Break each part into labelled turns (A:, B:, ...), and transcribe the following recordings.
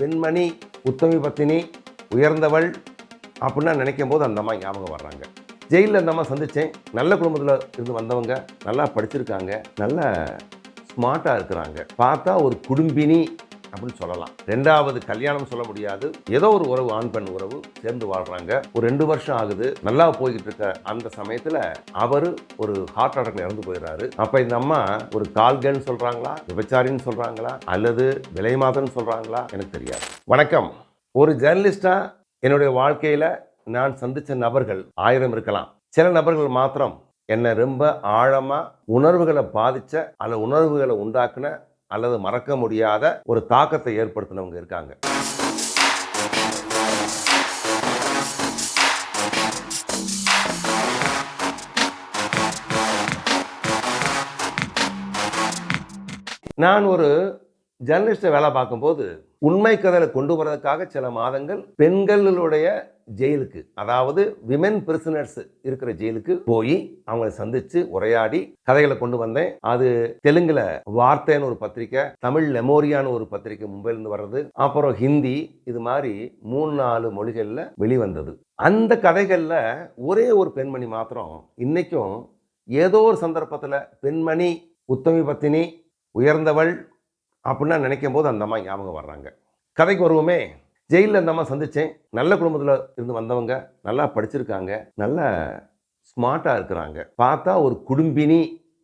A: பெண்மணி உத்தமி பத்தினி உயர்ந்தவள் அப்படின்னு நினைக்கும் போது அந்த அம்மா ஞாபகம் வர்றாங்க. ஜெயிலில் அந்த அம்மா சந்தித்தேன் நல்ல குடும்பத்தில் இருந்து வந்தவங்க. நல்லா படிச்சிருக்காங்க. நல்ல ஸ்மார்ட்டாக இருக்கிறாங்க. பார்த்தா ஒரு குடும்பினி அப்படின்னு சொல்லலாம். ரெண்டாவது கல்யாணம் சொல்ல முடியாது. ஏதோ ஒரு உறவு ஆண் பெண் உறவு சேர்ந்து வாழ்றாங்க. ஒரு ரெண்டு வருஷம் ஆகுது. நல்லா போய்கிட்டு இருக்க அந்த சமயத்துல அவர் ஒரு ஹார்ட் அட்டாக்ல இறந்து போயிடுறாரு. அப்ப இந்த அம்மா ஒரு கால்கன்னு சொல்றாங்களா? விபச்சாரின்னு சொல்றாங்களா? அல்லது விலை மாதன்னு சொல்றாங்களா? எனக்கு தெரியாது. வணக்கம். ஒரு ஜேர்னலிஸ்டா என்னுடைய வாழ்க்கையில நான் சந்திச்ச நபர்கள் ஆயிரம் இருக்கலாம். சில நபர்கள் மாத்திரம் என்னை ரொம்ப ஆழமாக உணர்வுகளை பாதிச்ச அல்ல உணர்வுகளை உண்டாக்குன அல்லது மறக்க முடியாத ஒரு தாக்கத்தை ஏற்படுத்தினவங்க இருக்காங்க. நான் ஒரு ஜேர்னலிஸ்ட்டை வேலை பார்க்கும்போது உண்மை கதையில் கொண்டு வரதுக்காக சில மாதங்கள் பெண்களுடைய ஜெயிலுக்கு. அதாவது விமென் பிரிசனர்ஸ் இருக்கிற ஜெயிலுக்கு போய் அவங்களை சந்திச்சு உரையாடி கதைகளை கொண்டு வந்தேன். அது தெலுங்குல வார்த்தைன்னு ஒரு பத்திரிக்கை தமிழ் லெமோரியான்னு ஒரு பத்திரிக்கை மும்பையிலிருந்து வர்றது அப்புறம் ஹிந்தி இது மாதிரி மூணு நாலு மொழிகளில் வெளிவந்தது. அந்த கதைகளில் ஒரே ஒரு பெண்மணி மாத்திரம் இன்னைக்கும் ஏதோ ஒரு சந்தர்ப்பத்தில் பெண்மணி உத்தமி பத்தினி உயர்ந்தவள் அப்படின்னு நினைக்கும் போது அந்த அம்மா ஞாபகம் வர்றாங்க. கதைக்கு வருவோமே. ஜெயிலில் அந்த அம்மா சந்தித்தேன் நல்ல குடும்பத்தில் இருந்து வந்தவங்க நல்லா படிச்சிருக்காங்க நல்ல ஸ்மார்ட்டாக இருக்கிறாங்க. பார்த்தா ஒரு குடும்பினி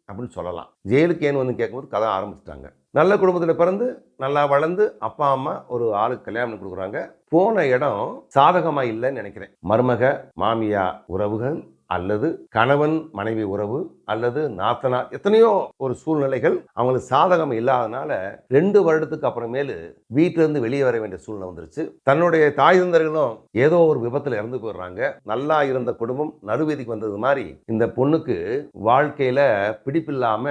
A: அப்படின்னு சொல்லலாம். ஜெயிலுக்கு ஏன்னு வந்து கேட்கும்போது கதை ஆரம்பிச்சிட்டாங்க. நல்ல குடும்பத்தில் பிறந்து நல்லா வளர்ந்து அப்பா அம்மா ஒரு ஆளுக்கு கல்யாணம் பண்ணி கொடுக்குறாங்க. போன இடம் சாதகமாக இல்லைன்னு நினைக்கிறேன். மருமக மாமியா உறவுகள் அல்லது கணவன் மனைவி உறவு அல்லது நாத்தனார் எத்தனையோ ஒரு சூழ்நிலைகள் அவங்களுக்கு சாதகம் இல்லாதனால ரெண்டு வருடத்துக்கு அப்புறமேலு வீட்டிலிருந்து வெளியே வர வேண்டிய சூழ்நிலை வந்துருச்சு. தன்னுடைய தாய் தந்தர்களும் ஏதோ ஒரு விபத்தில் இறந்து போயிடுறாங்க. நல்லா இருந்த குடும்பம் நடுவீதிக்கு வந்தது மாதிரி இந்த பொண்ணுக்கு வாழ்க்கையில பிடிப்பில்லாம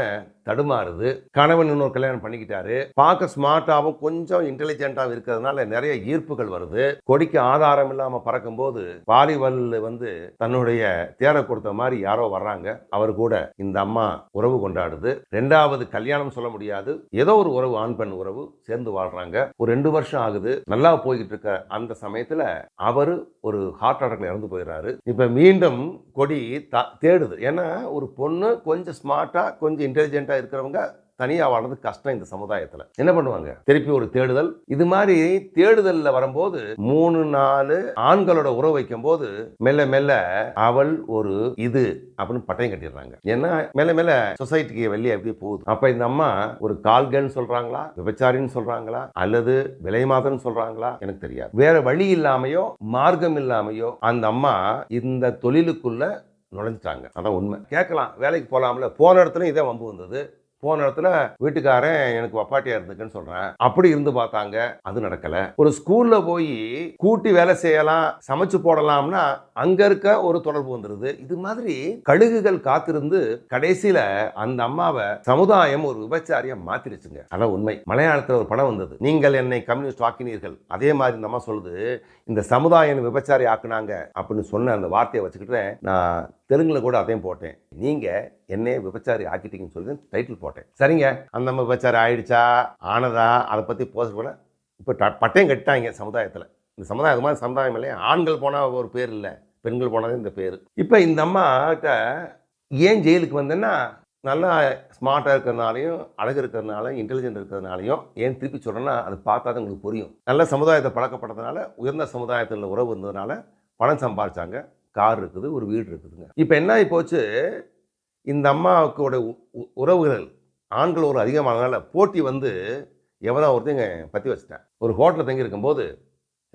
A: தடுமாறுது. கணவன் இன்னொரு கல்யாணம் பண்ணிக்கிட்டாரு. பார்க்க ஸ்மார்ட்டாகவும் கொஞ்சம் இன்டெலிஜென்ட்டாகவும் இருக்கிறதுனால நிறைய ஈர்ப்புகள் வருது. கொடிக்கு ஆதாரம் இல்லாமல் பறக்கும்போது பாலிவல் வந்து தன்னுடைய தேரை கொடுத்த மாதிரி யாரோ வர்றாங்க. அவர் கூட இந்த அம்மா உறவு கொண்டாடுது. ரெண்டாவது கல்யாணம் சொல்ல முடியாது. ஏதோ ஒரு உறவு ஆண் பெண் உறவு சேர்ந்து வாழ்றாங்க. ஒரு ரெண்டு வருஷம் ஆகுது. நல்லா போய்கிட்டு இருக்க அந்த சமயத்துல அவர் ஒரு ஹார்ட் அட்டாக்ல இறந்து போயிடுறாரு. இப்ப மீண்டும் கொடி த- தேடுது. ஏன்னா ஒரு பொண்ணு கொஞ்சம் ஸ்மார்ட்டா கொஞ்சம் இன்டெலிஜென்ட்டா இருக்கிறவங்க தனியாக வாழ்றது கஷ்டம் இந்த சமுதாயத்தில். என்ன பண்ணுவாங்க? திருப்பி ஒரு தேடுதல். இது மாதிரி தேடுதல்ல வரும்போது மூணு நாலு ஆண்களோட உறவு வைக்கும் போது மெல்ல மெல்ல அவள் ஒரு இது அப்படின்னு பட்டயம் கட்டிடுறாங்க. ஏன்னா மெல்ல மெல்ல சொசைட்டிக்கு வெளியே அப்படியே போகுது. அப்போ இந்த அம்மா ஒரு கால்கன்னு சொல்றாங்களா? விபச்சாரின்னு சொல்றாங்களா? அல்லது விலை மாதன்னு சொல்றாங்களா? எனக்கு தெரியாது. வேற வழி இல்லாமையோ மார்க்கம் இல்லாமையோ அந்த அம்மா இந்த தொழிலுக்குள்ள நுழைஞ்சிட்டாங்க. அதான் உண்மை. கேட்கலாம். வேலைக்கு போகலாம்ல போன இடத்துல இதே வம்பு வந்தது. போன இடத்துல வீட்டுக்காரன் எனக்கு வப்பாட்டியா இருந்துக்குன்னு சொல்றேன். அப்படி இருந்து பார்த்தாங்க. அது நடக்கல. ஒரு ஸ்கூல்ல போய் கூட்டி வேலை செய்யலாம் சமைச்சு போடலாம்னா அங்க இருக்க ஒரு தொடர்பு வந்துருது. இது மாதிரி கழுகுகள் காத்திருந்து கடைசியில அந்த அம்மாவை சமுதாயம் ஒரு விபச்சாரிய மாத்திருச்சுங்க அதான் உண்மை. மலையாளத்துல ஒரு படம் வந்தது. நீங்கள் என்னை கம்யூனிஸ்ட் ஆக்கினீர்கள். அதே மாதிரி இந்த அம்மா சொல்லுது இந்த சமுதாயம் விபச்சாரி ஆக்குனாங்க அப்படின்னு சொன்ன அந்த வார்த்தையை வச்சுக்கிட்டு நான் தெலுங்கில் கூட அதையும் போட்டேன். நீங்கள் என்னையே விபச்சாரி ஆக்கிட்டீங்கன்னு சொல்லி டைட்டில் போட்டேன். சரிங்க. அந்த அம்மா விபச்சாரி ஆயிடுச்சா? ஆனதா? அதை பற்றி போஸ்ட் பண்ண இப்போ ட- பட்டயம் கட்டாங்க சமுதாயத்தில். இந்த சமுதாயம் அது மாதிரி சமுதாயம் இல்லையா? ஆண்கள் போனால் ஒரு பேர் இல்லை பெண்கள் போனது இந்த பேர். இப்போ இந்த அம்மாட்ட ஏன் ஜெயிலுக்கு வந்தேன்னா நல்லா ஸ்மார்ட்டாக இருக்கிறதுனாலையும் அழகு இருக்கிறதுனாலையும் இன்டெலிஜென்ட் இருக்கிறதுனாலையும் ஏன் திருப்பி சொல்கிறேன்னா அது பார்த்தா தான் உங்களுக்கு புரியும். நல்ல சமுதாயத்தை பழக்கப்பட்டதுனால உயர்ந்த சமுதாயத்தில் உறவு இருந்ததுனால பணம் சம்பாதிச்சாங்க கார் இருக்குது ஒரு வீடு இருக்குதுங்க. இப்போ என்ன ஆகி போச்சு? இந்த அம்மாவுக்கோட உ- உ- உறவுகள் ஆண்கள் ஒரு அதிகமானதுனால போட்டி வந்து எவனா ஒருத்தங்க பற்றி வச்சுட்டேன். ஒரு ஹோட்டலில் தங்கி இருக்கும்போது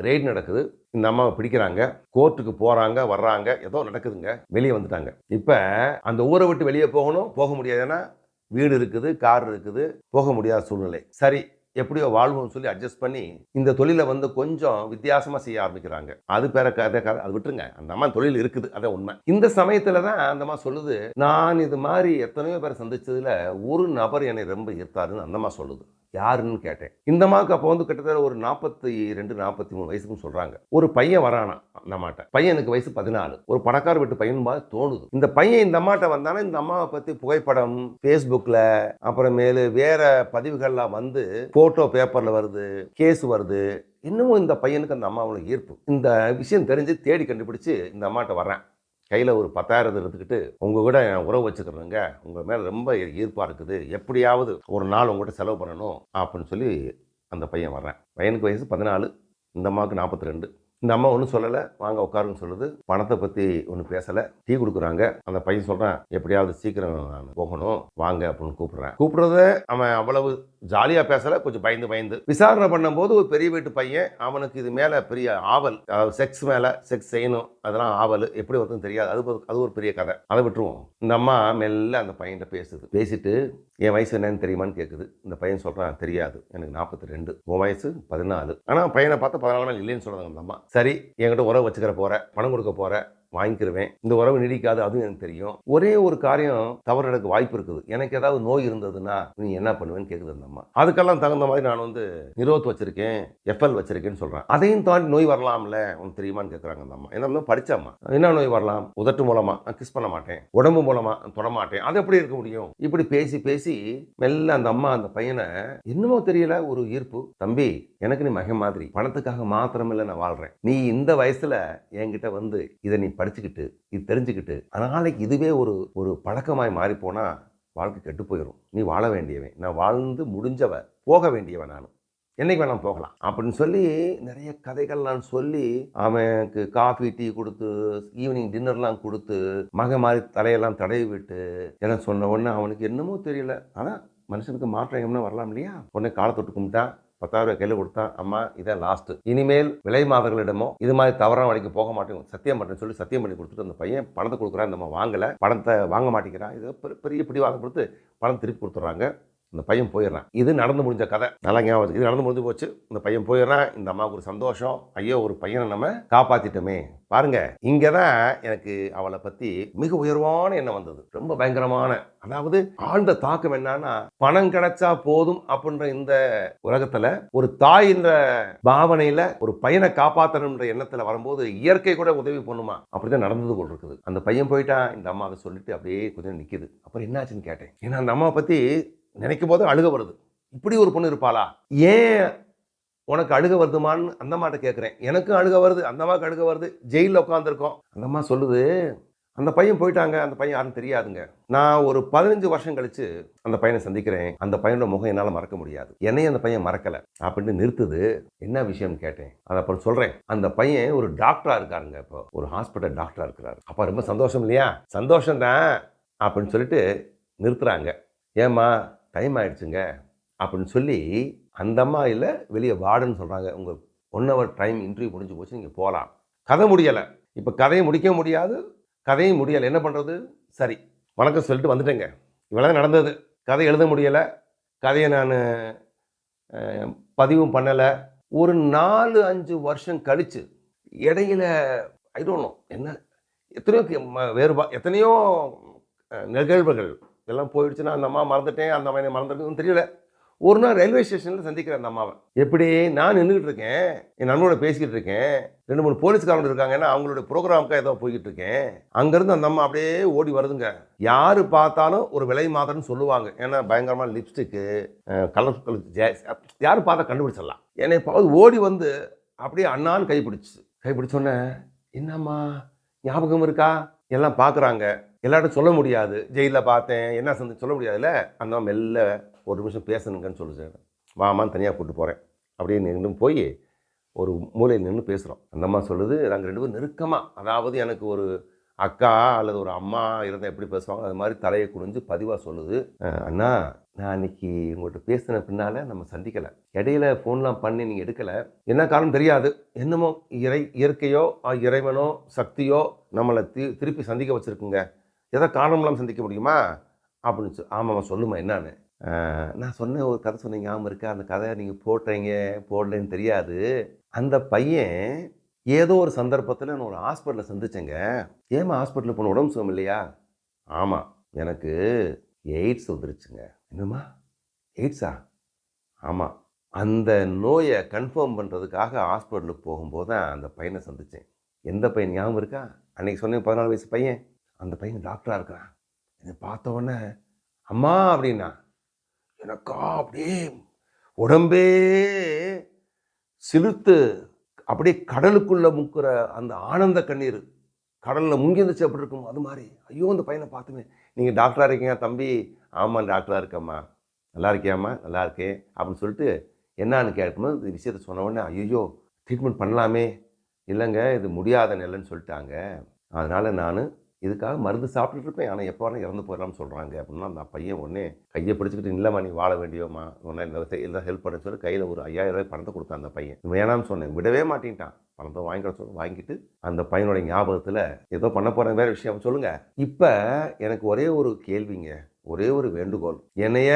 A: ரெய்ட் நடக்குது. இந்த அம்மாவை பிடிக்கிறாங்க. கோர்ட்டுக்கு போகிறாங்க வர்றாங்க ஏதோ நடக்குதுங்க. வெளியே வந்துட்டாங்க. இப்போ அந்த ஊரை விட்டு வெளியே போகணும் போக முடியாதுன்னா வீடு இருக்குது கார் இருக்குது போக முடியாத சூழ்நிலை. சரி எப்படியோ வாழ்வோம்னு சொல்லி அட்ஜஸ்ட் பண்ணி இந்த தொழிலை வந்து கொஞ்சம் வித்தியாசமாக செய்ய ஆரம்பிக்கிறாங்க. அது பேர கதை கதை அது விட்டுருங்க. அந்த அம்மா தொழில் இருக்குது. அதான் உண்மை. இந்த சமயத்தில் தான் அந்த அம்மா சொல்லுது நான் இது மாதிரி எத்தனையோ பேரை சந்திச்சதுல ஒரு நபர் என்னை ரொம்ப ஈர்த்தாருன்னு அந்த அம்மா சொல்லுது. யாருன்னு கேட்டேன். இந்த அம்மாவுக்கு அப்போ வந்து கிட்டத்தட்ட ஒரு நாற்பத்தி ரெண்டு நாற்பத்தி மூணு வயசுன்னு சொல்கிறாங்க ஒரு பையன் வரானா இந்த அம்மாட்ட. பையனுக்கு வயசு பதினாலு. ஒரு பணக்கார வீட்டு பையன் மாதிரி தோணுது. இந்த பையன் இந்த அம்மாட்ட வந்தானே இந்த அம்மாவை பற்றி புகைப்படம் ஃபேஸ்புக்கில் அப்புறமேலு வேற பதிவுகள்லாம் வந்து ஃபோட்டோ பேப்பரில் வருது கேஸ் வருது. இன்னமும் இந்த பையனுக்கு அந்த அம்மாவோட ஈர்ப்பு. இந்த விஷயம் தெரிஞ்சு தேடி கண்டுபிடிச்சு இந்த அம்மாட்ட வர்றேன். கையில் ஒரு பத்தாயிரத்தை எடுத்துக்கிட்டு உங்கள் கூட உறவு வச்சுக்கிறேங்க உங்கள் மேலே ரொம்ப ஈர்ப்பாக இருக்குது. எப்படியாவது ஒரு நாள் உங்கள்கிட்ட செலவு பண்ணணும் அப்படின்னு சொல்லி அந்த பையன் வர்றேன். பையனுக்கு வயசு பதினாலு இந்த அம்மாவுக்கு நாற்பத்தி ரெண்டு. இந்த அம்மா ஒன்றும் சொல்லலை. வாங்க உட்காருன்னு சொல்லுது. பணத்தை பற்றி ஒன்றும் பேசலை. டீ கொடுக்குறாங்க. அந்த பையன் சொல்கிறான் எப்படியாவது சீக்கிரம் நான் போகணும். வாங்க அப்படின்னு கூப்பிட்றேன். கூப்பிட்றத அவன் அவ்வளவு ஜாலியாக பேசலை. கொஞ்சம் பயந்து பயந்து. விசாரணை பண்ணும்போது ஒரு பெரிய வீட்டு பையன் அவனுக்கு இது மேலே பெரிய ஆவல் அதாவது செக்ஸ் மேலே செக்ஸ் செய்யணும். அதெல்லாம் ஆவல் எப்படி வருதுன்னு தெரியாது. அது ஒரு- அது ஒரு பெரிய கதை. அதை விட்டுருவோம். இந்த அம்மா மெல்ல அந்த பையன்கிட்ட பேசுது. பேசிட்டு என் வயசு என்னன்னு தெரியுமான்னு கேட்குது இந்த பையன் சொல்கிறான் தெரியாது. எனக்கு நாற்பத்தி ரெண்டு. உன் வயசு பதினாலு. ஆனால் பையனை பார்த்து பதினாலு நாள் இல்லைன்னு சொல்கிறாங்க அந்த அம்மா. சரி என்கிட்ட உறவு வச்சுக்கிற போகிற பணம் கொடுக்க போகிற வாங்கிக்கிருவேன். இந்த உறவு நீடிக்காது அதுவும் எனக்கு தெரியும். ஒரே ஒரு காரியம் தவறு நடக்க வாய்ப்பு இருக்குது. எனக்கு ஏதாவது நோய் இருந்ததுன்னா நீ என்ன பண்ணுவேன்னு கேட்குது அந்த அம்மா. அதுக்கெல்லாம் தகுந்த மாதிரி நான் வந்து நிரோத் வச்சிருக்கேன் எஃப்எல் வச்சிருக்கேன்னு சொல்கிறேன் அதையும் தாண்டி நோய் வரலாம்ல உனக்கு தெரியுமான்னு கேட்குறாங்க அந்த அம்மா. என்ன படித்தாம்மா என்ன நோய் வரலாம்? உதட்டு மூலமா நான் கிஸ் பண்ண மாட்டேன். உடம்பு மூலமா தொடமாட்டேன் தொட மாட்டேன். அது எப்படி இருக்க முடியும்? இப்படி பேசி பேசி மெல்ல அந்த அம்மா அந்த பையனை என்னமோ தெரியல ஒரு ஈர்ப்பு. தம்பி எனக்கு நீ மகன் மாதிரி. பணத்துக்காக மாத்திரமில்ல நான் வாழ்கிறேன் நீ இந்த வயசில் என்கிட்ட வந்து இதை நீ படிச்சுக்கிட்டு இது தெரிஞ்சுக்கிட்டு நாளைக்கு இதுவே ஒரு ஒரு பழக்கமாய் மாறி வாழ்க்கை கெட்டு போயிடும் நீ வாழ வேண்டியவன். நான் வாழ்ந்து முடிஞ்சவ போக வேண்டியவன் நான். என்னைக்கு வேணாம் போகலாம். அப்படின்னு சொல்லி நிறைய கதைகள்லாம் சொல்லி அவனுக்கு காஃபி டீ கொடுத்து ஈவினிங் டின்னர்லாம் கொடுத்து மக மாதிரி தலையெல்லாம் தடவி விட்டு எல்லாம் சொன்ன உடனே அவனுக்கு என்னமோ தெரியல. ஆனால் மனுஷனுக்கு மாற்றம் என்ன வரலாம் இல்லையா? உடனே காலை தொட்டு கும்பிட்டான் பத்தாயிரம் ரூபாய் கையில் கொடுத்தா அம்மா இதான் லாஸ்ட்டு இனிமேல் விலை மாதர்களிடமோ இது மாதிரி தவறான வழிக்கு போக மாட்டேங்க சத்தியம் பண்ணுறேன்னு சொல்லி சத்தியம் பண்ணி கொடுத்துட்டு அந்த பையன் பணத்தை கொடுக்குறான் நம்ம வாங்கலை. பணத்தை வாங்க மாட்டேங்கிறான். இது பெரிய- பெரிய பிடிவாதம் கொடுத்து பணம் திருப்பி கொடுத்துட்றாங்க. இந்த பையன் போயிடுறான். இது நடந்து முடிஞ்ச கதை. நல்லா ஞாபகம் இது நடந்து முடிஞ்சு போச்சு. இந்த பையன் போயிடுறான் இந்த அம்மாவுக்கு ஒரு சந்தோஷம். ஐயோ ஒரு பையனை நம்ம காப்பாத்திட்டோமே. பாருங்க. இங்கே தான் எனக்கு அவளை பற்றி மிக உயர்வான எண்ணம் வந்தது. ரொம்ப பயங்கரமான அதாவது ஆழ்ந்த தாக்கம் என்னன்னா பணம் கிடைச்சா போதும் அப்படின்ற இந்த உலகத்துல ஒரு தாயின்ற பாவனையில ஒரு பையனை காப்பாற்றணுன்ற எண்ணத்துல வரும்போது இயற்கை கூட உதவி பண்ணுமா? அப்படிதான் நடந்தது போல் இருக்குது. அந்த பையன் போயிட்டான். இந்த அம்மா அதை சொல்லிட்டு அப்படியே கொஞ்சம் நிக்குது. அப்புறம் என்னாச்சுன்னு கேட்டேன். ஏன்னா அந்த அம்மாவை பத்தி நினைக்கும் போது அழுக வருது. இப்படி ஒரு பொண்ணு இருப்பாளா? ஏன் உனக்கு அழுக வருதுமான்னு அந்த அம்மாட்ட கேட்குறேன் எனக்கும் அழுக வருது அந்த அம்மாவுக்கு அழுக வருது. ஜெயிலில் உட்காந்துருக்கோம் அந்த அம்மா சொல்லுது அந்த பையன் போயிட்டாங்க. அந்த பையன் யாரும் தெரியாதுங்க. நான் ஒரு பதினஞ்சு வருஷம் கழிச்சு அந்த பையனை சந்திக்கிறேன். அந்த பையனோட முகம் என்னால் மறக்க முடியாது. என்னையும் அந்த பையன் மறக்கலை. அப்படின்னு நிறுத்துது. என்ன விஷயம்னு கேட்டேன்? அதை அப்புறம் சொல்கிறேன் அந்த பையன் ஒரு டாக்டராக இருக்காருங்க இப்போ. ஒரு ஹாஸ்பிட்டல் டாக்டராக இருக்கிறாரு. அப்போ ரொம்ப சந்தோஷம் இல்லையா? சந்தோஷம் தான் அப்படின்னு சொல்லிட்டு நிறுத்துறாங்க. ஏம்மா டைம் ஆயிடுச்சுங்க. அப்படின்னு சொல்லி அந்த அம்மா இல்லை வெளியே வார்டுன்னு சொல்கிறாங்க உங்கள் ஒன் ஹவர் டைம் இன்டர்வியூ முடிஞ்சு போச்சு நீங்கள் போகலாம் கதை முடியலை. இப்போ கதையை முடிக்க முடியாது. கதையும் முடியலை. என்ன பண்ணுறது சரி வணக்கம் சொல்லிட்டு வந்துட்டேங்க. இவ்வளோ நடந்தது. கதை எழுத முடியலை. கதையை நான் பதிவும் பண்ணலை. ஒரு நாலு அஞ்சு வருஷம் கழித்து இடையில ஐ டோன்ட் நோ என்ன எத்தனையோ கே- ம- வேறுபா எத்தனையோ நிகழ்வுகள் எல்லாம் போயிடுச்சுன்னா அந்த அம்மா மறந்துட்டேன் அந்த அம்மா என்னை மறந்துட்டுன்னு தெரியல. ஒரு நாள் ரயில்வே ஸ்டேஷனில் சந்திக்கிறேன் அந்த அம்மாவை. எப்படி? நான் நின்றுக்கிட்டு இருக்கேன் என் நண்பனோட பேசிக்கிட்டு இருக்கேன். ரெண்டு மூணு போலீஸ்காரங்க இருக்காங்கன்னா அவங்களோட ப்ரோக்ராமுக்காக ஏதோ போய்கிட்டு இருக்கேன். அங்கேருந்து அந்த அம்மா அப்படியே ஓடி வருதுங்க. யார் பார்த்தாலும் ஒரு விலை மாதம்னு சொல்லுவாங்க. ஏன்னா பயங்கரமான லிப்ஸ்டிக்கு கலர் கலர் ஜேஸ் யார் பார்த்தா கண்டுபிடிச்சிடலாம். என்னை பார்த்து ஓடி வந்து அப்படியே அண்ணான்னு கைப்பிடிச்சு. கைப்பிடிச்சோன்னே என்னம்மா? ஞாபகம் இருக்கா? எல்லாம் பார்க்குறாங்க எல்லார்ட்டும் சொல்ல முடியாது. ஜெயிலில் பார்த்தேன் என்ன சந்தி சொல்ல முடியாதுல்ல? அந்த மெல்ல ஒரு நிமிஷம் பேசணுங்கன்னு சொல்லுச்சு வாமான்னு தனியாக கூப்பிட்டு போகிறேன் அப்படியே நின்று போய் ஒரு மூலையில் நின்று பேசுகிறோம் அந்த அம்மா சொல்லுது நாங்கள் ரெண்டு பேரும் நெருக்கமாக அதாவது எனக்கு ஒரு அக்கா அல்லது ஒரு அம்மா இருந்தால் எப்படி பேசுவாங்க அது மாதிரி தலையை குனிஞ்சு பதிவாக சொல்லுது. அண்ணா நான் அன்னைக்கு உங்கள்கிட்ட பேசின பின்னால் நம்ம சந்திக்கலை. இடையில ஃபோன்லாம் பண்ணி நீங்கள் எடுக்கலை. என்ன காரணம் தெரியாது. என்னமோ இறை இயற்கையோ இறைவனோ சக்தியோ நம்மளை தி திருப்பி சந்திக்க வச்சுருக்குங்க. எதோ காரணம் இல்லாமல் சந்திக்க முடியுமா? அப்படின்னு சொ ஆமாம்மா சொல்லுமா என்னான்னு. நான் சொன்ன ஒரு கதை சொன்னீங்க ஞாபகம் இருக்கா? அந்த கதையை நீங்கள் போட்டீங்க போடலன்னு தெரியாது. அந்த பையன் ஏதோ ஒரு சந்தர்ப்பத்தில் நான் ஒரு ஹாஸ்பிட்டலில் சந்திச்சேங்க. ஏமா ஹாஸ்பிட்டலில் போன உடம்பு சுகம் இல்லையா? ஆமாம் எனக்கு எய்ட்ஸ் வந்துருச்சுங்க. என்னம்மா? எய்ட்ஸா? ஆமாம் அந்த நோயை கன்ஃபார்ம் பண்ணுறதுக்காக ஹாஸ்பிட்டலுக்கு போகும்போது தான் அந்த பையனை சந்தித்தேன் எந்த பையன் ஞாபகம் இருக்கா? அன்றைக்கி சொன்னேன் பதினாலு வயசு பையன். அந்த பையன் டாக்டராக இருக்கிறான் என்னை பார்த்த உடனே அம்மா அப்படின்னா எனக்கா அப்படியே உடம்பே சிலுத்து அப்படியே கடலுக்குள்ளே முக்கிற அந்த ஆனந்த கண்ணீர். கடலில் முங்கிருந்துச்சு அப்படி இருக்கும்? அது மாதிரி. ஐயோ அந்த பையனை பார்த்துமே நீங்கள் டாக்டராக இருக்கீங்க தம்பி. ஆமாம் டாக்டராக இருக்கம்மா. நல்லா இருக்கியாம்மா? நல்லா இருக்கேன் அப்படின்னு சொல்லிட்டு என்னான்னு கேட்கும்போது இந்த விஷயத்த சொன்ன உடனே ஐயோ ட்ரீட்மெண்ட் பண்ணலாமே. இல்லைங்க இது முடியாத நிலைன்னு சொல்லிட்டாங்க. அதனால் நான் இதுக்காக மருந்து சாப்பிட்டுட்டு இருப்பேன் ஆனால் எப்போ வேணால் இறந்து போயிடலாம்னு சொல்கிறாங்க அப்படின்னா அந்த பையன் உடனே கையை பிடிச்சிக்கிட்டு இல்லைம்மா நீ வாழ வேண்டியோம்மா உடனே எல்லாம் ஹெல்ப் பண்ண சொல்லி கையில் ஒரு ஐயாயிரம் ரூபாய் பணத்தை கொடுத்தான் அந்த பையன். வேணாம்னு சொன்னேன். விடவே மாட்டேன்ட்டான். பணத்தை வாங்கிக்கிற சொல்லி வாங்கிட்டு அந்த பையனோட ஞாபகத்தில் ஏதோ பண்ண போகிற வேறு விஷயம். சொல்லுங்கள் இப்போ எனக்கு ஒரே ஒரு கேள்விங்க. ஒரே ஒரு வேண்டுகோள். என்னைய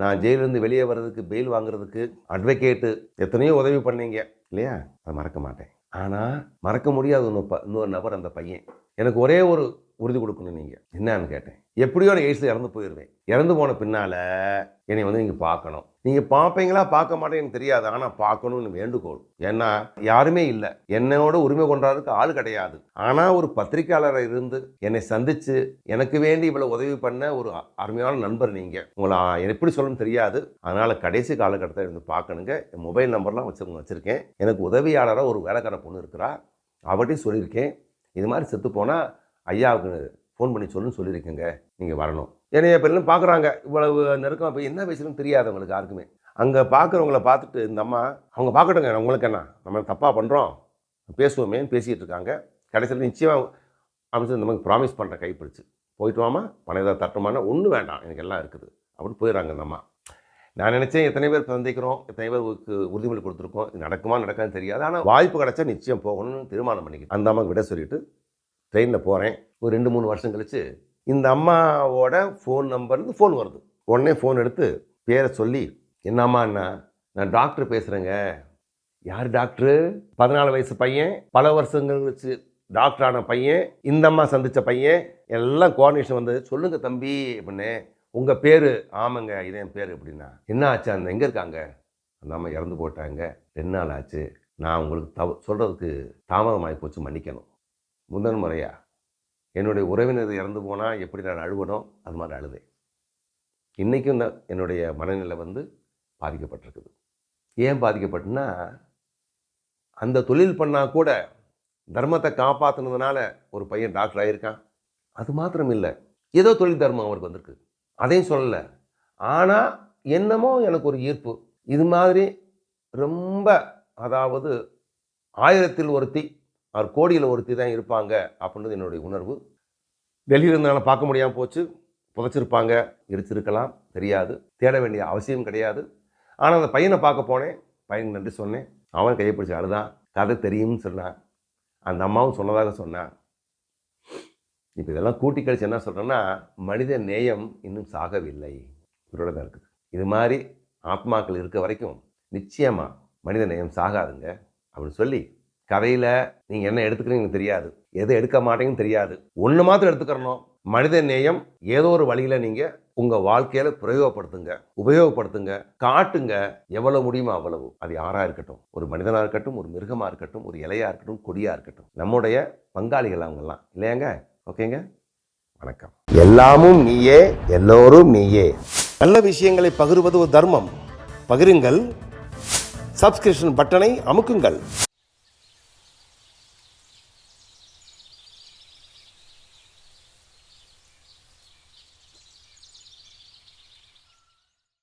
A: நான் ஜெயிலிருந்து வெளியே வர்றதுக்கு பெயில் வாங்குறதுக்கு அட்வொகேட்டு எத்தனையோ உதவி பண்ணீங்க. இல்லையா? அதை மறக்க மாட்டேன். ஆனால் மறக்க முடியாத இன்னொரு ப இன்னொரு நபர் அந்த பையன். எனக்கு ஒரே ஒரு உறுதி கொடுக்கணும் நீங்கள் என்னன்னு கேட்டேன். எப்படியோ நான் எய்ட்ஸில் இறந்து போயிடுவேன் இறந்து போன பின்னால் என்னை வந்து நீங்கள் பார்க்கணும். நீங்கள் பார்ப்பீங்களா? பார்க்க மாட்டேன்னு எனக்கு தெரியாது. ஆனால் பார்க்கணும்னு வேண்டுகோள். ஏன்னா யாருமே இல்லை. என்னோட உரிமை கொண்டாடுறதுக்கு ஆள் கிடையாது. ஆனால் ஒரு பத்திரிகையாளரை இருந்து என்னை சந்தித்து எனக்கு வேண்டி இவ்வளோ உதவி பண்ண ஒரு அருமையான நண்பர் நீங்கள் உங்களை எப்படி சொல்லணும்னு தெரியாது. அதனால் கடைசி காலகட்டத்தில் இருந்து பார்க்கணுங்க. என் மொபைல் நம்பர்லாம் வச்சு வச்சுருக்கேன். எனக்கு உதவியாளராக ஒரு வேலைக்கார பொண்ணு இருக்கிறா. அவட்டையும் சொல்லியிருக்கேன். இது மாதிரி செத்து போனால் ஐயாவுக்கு ஃபோன் பண்ணி சொல்லுன்னு சொல்லியிருக்கேங்க. நீங்கள் வரணும். என்னைய பெண்ணும் பார்க்குறாங்க இவ்வளவு நெருக்கம் இப்போ என்ன பேசுறதுன்னு தெரியாது அவங்களுக்கு யாருக்குமே. அங்கே பார்க்குறவங்கள பார்த்துட்டு இந்த அம்மா அவங்க பார்க்கட்டுங்க உங்களுக்கு என்ன? நம்ம தப்பாக பண்ணுறோம் பேசுவோமேன்னு பேசிகிட்டு இருக்காங்க. கடைசியில் நிச்சயமாக அமைச்சர் இந்த மாதிரி ப்ராமிஸ் பண்ணுற கைப்பிடிச்சு. போயிட்டு வாமா பணம் ஏதாவது தட்டுமானா ஒன்றும் வேண்டாம். எனக்கு எல்லாம் இருக்குது. அப்படின்னு போயிடுறாங்க இந்த அம்மா. நான் நினச்சேன் எத்தனை பேர் சந்திக்கிறோம் எத்தனை பேருக்கு உறுதிமொழி கொடுத்துருக்கோம் இது நடக்குமா நடக்காதுன்னு தெரியாது. ஆனால் வாய்ப்பு கிடச்சா நிச்சயம் போகணும்னு தீர்மானம் பண்ணிக்கிட்டு அந்த அம்மாவுக்கு விட சொல்லிட்டு ட்ரெயினில் போகிறேன் ஒரு ரெண்டு மூணு வருஷம் கழிச்சு இந்த அம்மாவோட ஃபோன் நம்பர்லேருந்து ஃபோன் வருது. உடனே ஃபோன் எடுத்து பேரை சொல்லி என்னம்மா அண்ணா நான் டாக்டர் பேசுகிறேங்க யார் டாக்டரு பதினாலு வயசு பையன் பல வருஷங்கள் கழிச்சு டாக்டர் ஆன பையன் இந்த அம்மா சந்தித்த பையன் எல்லாம் கோஆர்டினேஷன் வந்தது. சொல்லுங்கள் தம்பி அப்படின்னு உங்கள் பேர்? ஆமாங்க இதே என் பேர் அப்படின்னா என்ன ஆச்சு? அந்த எங்கே இருக்காங்க? அந்த அம்மா இறந்து போட்டாங்க ரெண்டு நாள் ஆச்சு. நான் உங்களுக்கு தவ சொல்கிறதுக்கு தாமதமாகி போச்சு மன்னிக்கணும். முதன் முறையாக என்னுடைய உறவினர் இறந்து போனால் எப்படி நான் அழுவனோ அது மாதிரி அழுதேன். இன்றைக்கும் நான் என்னுடைய மனநிலை வந்து பாதிக்கப்பட்டிருக்குது. ஏன் பாதிக்கப்பட்டுன்னா அந்த தொழில் பண்ணால் கூட தர்மத்தை காப்பாற்றுனதுனால ஒரு பையன் டாக்டர் ஆகியிருக்கான் அது மாத்திரம் இல்லை. ஏதோ தொழில் தர்மம் அவருக்கு வந்திருக்கு. அதையும் சொல்லலை. ஆனால் என்னமோ எனக்கு ஒரு ஈர்ப்பு. இது மாதிரி ரொம்ப அதாவது ஆயிரத்தில் ஒருத்தி அவர் கோடியில் ஒருத்தி தான் இருப்பாங்க அப்படின்றது என்னுடைய உணர்வு. டெல்லியில் இருந்தனால பார்க்க முடியாமல் போச்சு. புதைச்சிருப்பாங்க எரிச்சிருக்கலாம் தெரியாது. தேட வேண்டிய அவசியம் கிடையாது. ஆனால் அந்த பையனை பார்க்க போனேன். பையனுக்கு நன்றி சொன்னேன். அவன் கையை பிடிச்சி அழுதான் கதை தெரியும்னு சொன்னான். அந்த அம்மாவும் சொன்னதாக சொன்னான். இப்போ இதெல்லாம் கூட்டி கழிச்சு என்ன சொல்கிறேன்னா மனித நேயம் இன்னும் சாகவில்லை. இவரோட தான் இருக்குது. இது மாதிரி ஆத்மாக்கள் இருக்க வரைக்கும் நிச்சயமாக மனித நேயம் சாகாதுங்க அப்படின்னு சொல்லி கதையில் நீங்கள் என்ன எடுத்துக்கிறீங்கன்னு தெரியாது. எதை எடுக்க மாட்டீங்கன்னு தெரியாது. ஒன்று மாத்திரம் எடுத்துக்கிறணும். மனித நேயம் ஏதோ ஒரு வழியில் நீங்கள் உங்கள் வாழ்க்கையில் பிரயோகப்படுத்துங்க உபயோகப்படுத்துங்க காட்டுங்க. எவ்வளவு முடியுமோ அவ்வளவு. அது யாராக இருக்கட்டும். ஒரு மனிதனாக இருக்கட்டும் ஒரு மிருகமாக இருக்கட்டும் ஒரு இலையாக இருக்கட்டும் கொடியாக இருக்கட்டும். நம்முடைய பங்காளிகள் அவங்கெல்லாம். இல்லையாங்க? ஓகேங்க? வணக்கம். எல்லாமும் நீயே எல்லோரும் நீயே. நல்ல விஷயங்களை பகிர்வது ஒரு தர்மம். பகிருங்கள். சப்ஸ்கிரிப்ஷன் பட்டனை அமுக்குங்கள்.